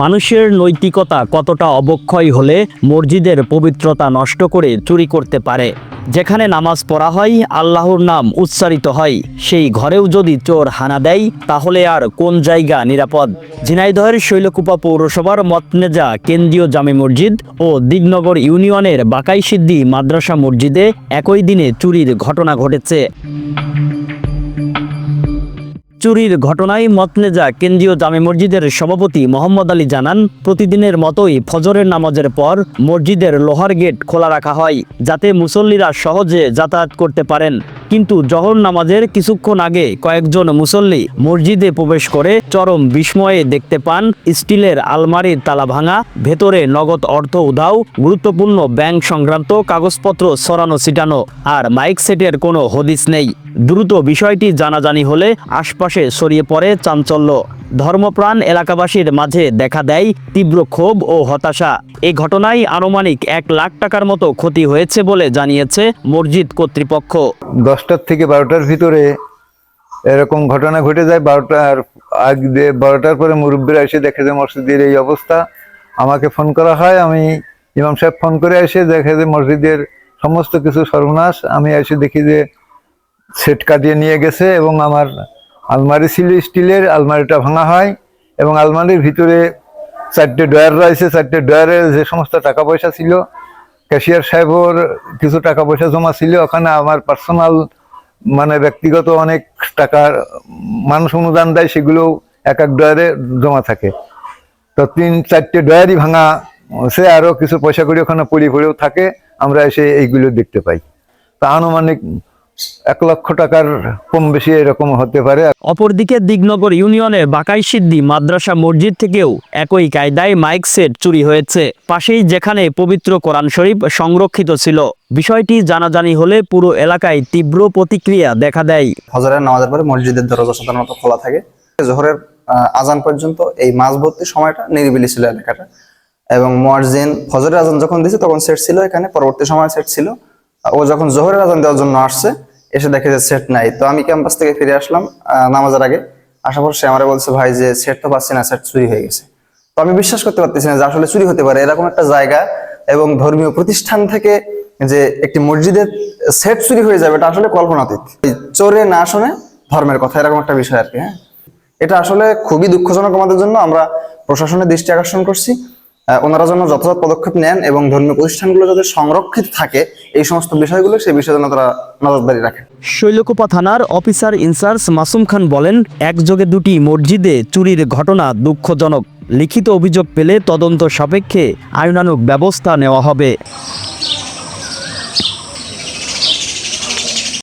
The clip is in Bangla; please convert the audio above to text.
মানুষের নৈতিকতা কতটা অবক্ষয় হলে মসজিদের পবিত্রতা নষ্ট করে চুরি করতে পারে? যেখানে নামাজ পড়া হয়, আল্লাহর নাম উচ্চারিত হয়, সেই ঘরেও যদি চোর হানা দেয়, তাহলে আর কোন জায়গা নিরাপদ? ঝিনাইদহের শৈলকুপা পৌরসভার মতনেজা কেন্দ্রীয় জামে মসজিদ ও দিগনগর ইউনিয়নের বাকাইসিদ্দি মাদ্রাসা মসজিদে একই দিনে চুরির ঘটনা ঘটেছে। চুরির ঘটনায় মতনেজা কেন্দ্রীয় জামে মসজিদের সভাপতি মোহাম্মদ আলী জানান, প্রতিদিনের মতোই ফজরের নামাজের পর মসজিদের লোহার গেট খোলা রাখা হয়, যাতে মুসল্লিরা সহজে যাতায়াত করতে পারেন। কিন্তু জহর নামাজের কিছুক্ষণ আগে কয়েকজন মুসল্লি মসজিদে প্রবেশ করে চরম বিস্ময়ে দেখতে পান স্টিলের আলমারির তালা ভাঙা, ভেতরে নগদ অর্থ উধাও, গুরুত্বপূর্ণ ব্যাংক সংক্রান্ত কাগজপত্র সরানো ছিটানো আর মাইক সেটের কোনো হদিস নেই। দ্রুত বিষয়টি জানাজানি হলে আশপাশে ছড়িয়ে পড়ে চাঞ্চল্য। ধর্মপ্রাণ এলাকাবাসীর মাঝে দেখা দেয় তীব্র ক্ষোভ ও হতাশা। এই ঘটনায় আনুমানিক এক লাখ টাকার মতো ক্ষতি হয়েছে বলে জানিয়েছে মসজিদ কর্তৃপক্ষ। দশটার থেকে বারোটার ভিতরে এরকম ঘটনা ঘটে যায়, বারোটার আগে বারোটার পরে মুরব্বীরা এসে দেখে যে মসজিদের এই অবস্থা। আমাকে ফোন করা হয়, আমি ইমাম সাহেব ফোন করে এসে দেখে যে মসজিদের সমস্ত কিছু সর্বনাশ। আমি এসে দেখি যে সেট কাটিয়ে নিয়ে গেছে এবং আমার আলমারি ছিল স্টিলের, আলমারিটা ভাঙা হয় এবং আলমারির ভিতরে চারটে ডয়ার রয়েছে। চারটে ডয়ারে যে সমস্ত টাকা পয়সা ছিল, ক্যাশিয়ার সাহেবর কিছু টাকা পয়সা জমা ছিল। ওখানে আমার পার্সোনাল মানে ব্যক্তিগত অনেক টাকার মানুষ অনুদান দেয়, সেগুলো এক এক ডয়ারে জমা থাকে। তো তিন, চারটে ডয়ারই ভাঙা সে আরও কিছু পয়সা করে ওখানে পড়ি পড়েও থাকে। আমরা এসে এইগুলো দেখতে পাই। তা আনুমানিক এক লক্ষ টাকার কম বেশি এরকম হতে পারে। অপরদিকে দিগনগর ইউনিয়নের বাকাইসিদ্দি মাদ্রাসা মসজিদ থেকেও একই কায়দায় মাইক সেট চুরি হয়েছে। পাশেই যেখানে পবিত্র কোরআন শরীফ সংরক্ষিত ছিল। বিষয়টি জানাজানি হলে পুরো এলাকায় তীব্র প্রতিক্রিয়া দেখা দেয়। ফজরের নামাজের পরে মসজিদের দরজা সাধারণত খোলা থাকে। জোহরের আহ, আজান পর্যন্ত এই মাঝবর্তী সময়টা নিরিবিলি ছিল এলাকাটা। এবং মুয়াজ্জিন ফজরের আজান যখন দিয়েছে তখন সেট ছিল এখানে পরবর্তী সময় সেট ছিল। ও যখন জোহরের আজান দেওয়ার জন্য আসছে এসে দেখে যে সেট নাই। তো আমি ক্যাম্পাস থেকে ফিরে আসলাম নামাজের আগে। আসার পর সে আমারে বলছে, ভাই, যে সেট তো পাচ্ছি না সেট চুরি হয়ে গেছে। তো আমি বিশ্বাস করতে পারতেছি না যে আসলে চুরি হতে পারে, এরকম একটা জায়গা এবং ধর্মীয় প্রতিষ্ঠান থেকে যে একটি মসজিদের সেট চুরি হয়ে যাবে, এটা আসলে কল্পনাতীত। চোরে না শুনে ধর্মের কথা, এরকম একটা বিষয় আর কি হ্যাঁ। এটা আসলে খুবই দুঃখজনক আমাদের জন্য। আমরা প্রশাসনের দৃষ্টি আকর্ষণ করছি। ওনারা যেন যথাযথ পদক্ষেপ নেন এবং ধর্মীয় প্রতিষ্ঠানগুলো যাতে সংরক্ষিত থাকে, এই সমস্ত বিষয়গুলো সেই বিষয়ে যেন তারা নজরদারি রাখেন শৈলকুপা থানার অফিসার ইনচার্জ মাসুম খান বলেন, একযোগে দুটি মসজিদে চুরির ঘটনা দুঃখজনক। লিখিত অভিযোগ পেলে তদন্ত সাপেক্ষে আইনানুক ব্যবস্থা নেওয়া হবে।